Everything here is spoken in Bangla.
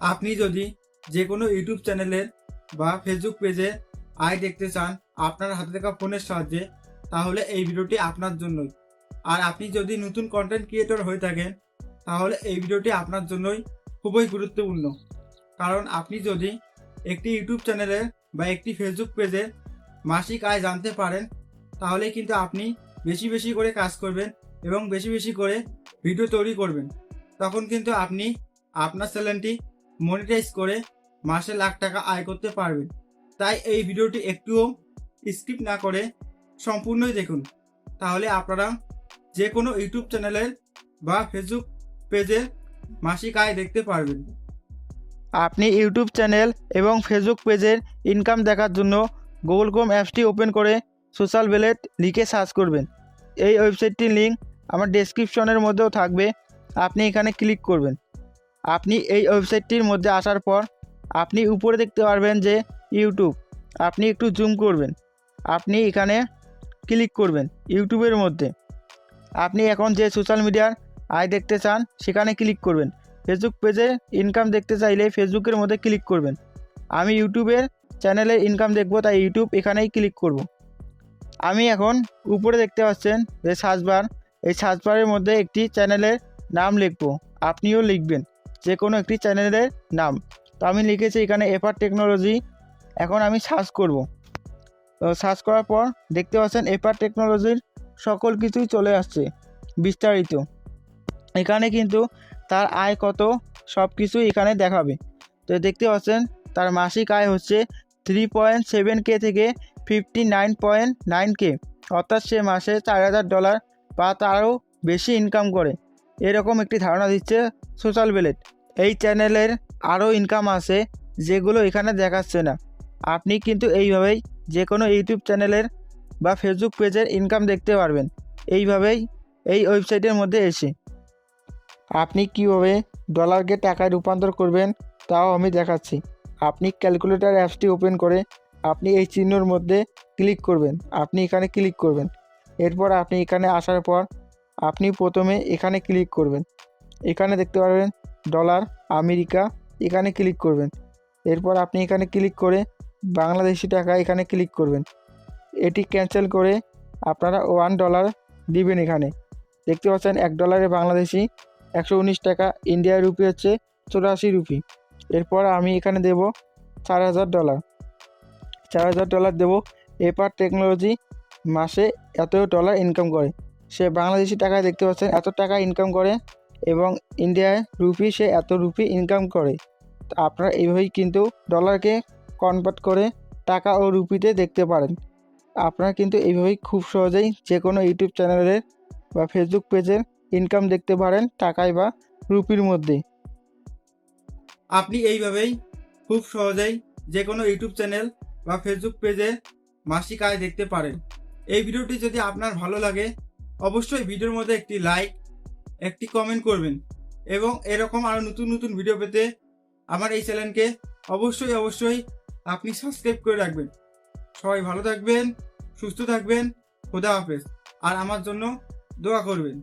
আপনি যদি যে কোনো ইউটিউব চ্যানেলের বা ফেসবুক পেজে আয় দেখতে চান আপনার হাতে থাকা ফোনের সাহায্যে, তাহলে এই ভিডিওটি আপনার জন্যই। আর আপনি যদি নতুন কন্টেন্ট ক্রিয়েটর হয়ে থাকেন, তাহলে এই ভিডিওটি আপনার জন্যই খুবই গুরুত্বপূর্ণ। কারণ আপনি যদি একটি ইউটিউব চ্যানেলের বা একটি ফেসবুক পেজের মাসিক আয় জানতে পারেন, তাহলে কিন্তু আপনি বেশি বেশি করে কাজ করবেন এবং বেশি বেশি করে ভিডিও তৈরি করবেন। তখন কিন্তু আপনি আপনার চ্যানেলটি মনিটাইজ করে মাসে লাখ টাকা আয় করতে পারবেন। তাই এই ভিডিওটি একটুও স্কিপ না করে সম্পূর্ণই দেখুন। তাহলে আপনারা যে কোনো ইউটিউব চ্যানেলের বা ফেসবুক পেজের মাসিক আয় দেখতে পারবেন। আপনি ইউটিউব চ্যানেল এবং ফেসবুক পেজের ইনকাম দেখার জন্য গুগল ক্রোম অ্যাপসটি ওপেন করে সোশ্যাল বেলেট লিখে সার্চ করবেন। এই ওয়েবসাইটটির লিঙ্ক আমার ডেসক্রিপশনের মধ্যেও থাকবে। আপনি এখানে ক্লিক করবেন। আপনি এই ওয়েবসাইটটির মধ্যে আসার পর আপনি উপরে দেখতে পারবেন যে ইউটিউব। আপনি একটু জুম করবেন। আপনি এখানে ক্লিক করবেন ইউটিউবের মধ্যে। আপনি এখন যে সোশ্যাল মিডিয়ার আয় দেখতে চান, সেখানে ক্লিক করবেন। ফেসবুক পেজে ইনকাম দেখতে চাইলে ফেসবুকের মধ্যে ক্লিক করবেন। আমি ইউটিউবের চ্যানেলে ইনকাম দেখব, তাই ইউটিউব এখানেই ক্লিক করব। আমি এখন উপরে দেখতে পাচ্ছেন যে সার্চবার এই সার্চবারের মধ্যে একটি চ্যানেলের নাম লিখব। আপনিও লিখবেন। যে কোনো একটি চ্যানেলের নাম। তো আমি লিখেছি এখানে এফার টেকনোলজি এখন আমি সার্চ করব। তো সার্চ করার পর দেখতে পাচ্ছেন এফার টেকনোলজির সকল কিছুই চলে আসছে, বিস্তারিত। এখানে কিন্তু তার আয় কত সব কিছুই এখানে দেখাবে। তো দেখতে পাচ্ছেন তার মাসিক আয় হচ্ছে থ্রি পয়েন্ট সেভেন কে থেকে fifty nine point nine K অর্থাৎ সে মাসে চার হাজার ডলার বা তারও বেশি ইনকাম করে। এরকম একটি ধারণা দিচ্ছে সোশ্যাল বেলেট। এই চ্যানেলের আরও ইনকাম আছে, যেগুলো এখানে দেখাচ্ছে না। আপনি কিন্তু এইভাবেই যে কোনো ইউটিউব চ্যানেলের বা ফেসবুক পেজের ইনকাম দেখতে পারবেন। এইভাবেই এই ওয়েবসাইটের মধ্যে এসে। আপনি কীভাবে ডলারকে টাকায় রূপান্তর করবেন, তাও আমি দেখাচ্ছি। আপনি ক্যালকুলেটর অ্যাপসটি ওপেন করে আপনি এই চিহ্নর মধ্যে ক্লিক করবেন। আপনি এখানে ক্লিক করবেন। এরপর আপনি এখানে আসার পর আপনি প্রথমে এখানে ক্লিক করবেন। এখানে দেখতে পারবেন ডলার, আমেরিকা, এখানে ক্লিক করবেন। এরপর আপনি এখানে ক্লিক করে বাংলাদেশি টাকা এখানে ক্লিক করবেন। এটি ক্যান্সেল করে আপনারা ওয়ান ডলার দিবেন এখানে। দেখতে পাচ্ছেন এক ডলারে বাংলাদেশি একশো উনিশ টাকা ইন্ডিয়ার রুপি হচ্ছে চৌরাশি রুপি। এরপর আমি এখানে দেব চার হাজার ডলার। চার হাজার ডলার দেবো এপার টেকনোলজি মাসে এত ডলার ইনকাম করে। সে বাংলাদেশি টাকায় দেখতে পাচ্ছেন এত টাকা ইনকাম করে এবং ইন্ডিয়ায় রুপি সে এত রুপি ইনকাম করে, তো আপনারা এইভাবেই কিন্তু ডলারকে কনভার্ট করে টাকা ও রুপিতে দেখতে পারেন। আপনারা কিন্তু এইভাবেই খুব সহজেই যে কোনো ইউটিউব চ্যানেলের বা ফেসবুক পেজের ইনকাম দেখতে পারেন টাকায় বা রুপির মধ্যে। আপনি এইভাবেই খুব সহজেই যে কোনো ইউটিউব চ্যানেল বা ফেসবুক পেজে মাসিক আয় দেখতে পারেন। এই ভিডিওটি যদি আপনার ভালো লাগে, অবশ্যই ভিডিওর মধ্যে একটি লাইক একটি কমেন্ট করবেন। এবং এরকম আরও নতুন নতুন ভিডিও পেতে আমার এই চ্যানেলকে অবশ্যই অবশ্যই আপনি সাবস্ক্রাইব করে রাখবেন। সবাই ভালো থাকবেন, সুস্থ থাকবেন, খোদা হাফেজ। আর আমার জন্য দোয়া করবেন।